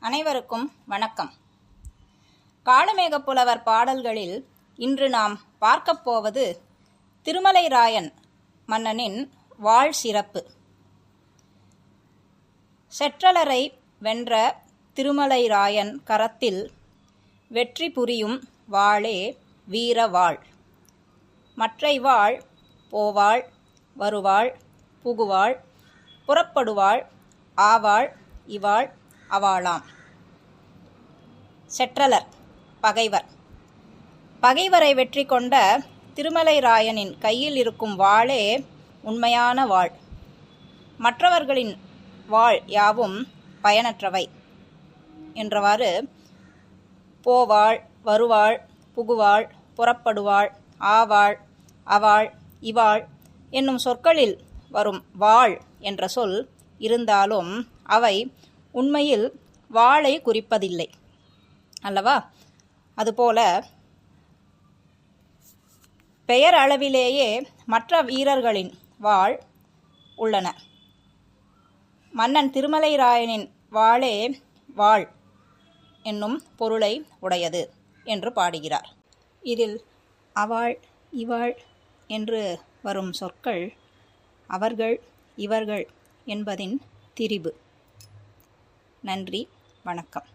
அனைவருக்கும் வணக்கம். காளமேகப் புலவர் பாடல்களில் இன்று நாம் பார்க்கப் போவது திருமலை ராயன் மன்னனின் வாழ் சிறப்பு. செற்றலரை வென்ற திருமலை ராயன் கரத்தில் வெற்றி புரியும் வாளே வீர வாழ். மற்றை வாழ் போவாள் வருவாள் புகுவாள் புறப்படுவாள் ஆவாள் இவாள் அவாளாம். செற்றலர் பகைவர். பகைவரை வெற்றி கொண்ட திருமலை ராயனின் கையில் இருக்கும் வாளே உண்மையான வாழ் மற்றவர்களின் வாழ் யாவும் பயனற்றவை என்றவாறு போவாள் வருவாள் புகுவாள் புறப்படுவாள் ஆவாள் அவாள் இவாள் என்னும் சொற்களில் வரும் வாழ் என்ற சொல் இருந்தாலும் அவை உண்மையில் வாளை குறிப்பதில்லை. அல்லவா? அதுபோல பெயர் அளவிலேயே மற்ற வீரர்களின் வாழ் உள்ளன. மன்னன் திருமலை ராயனின் வாளே வாழ் என்னும் பொருளை உடையது என்று பாடுகிறார். இதில் அவாள் இவாள் என்று வரும் சொற்கள் அவர்கள் இவர்கள் என்பதின் திரிபு. நன்றி வணக்கம்.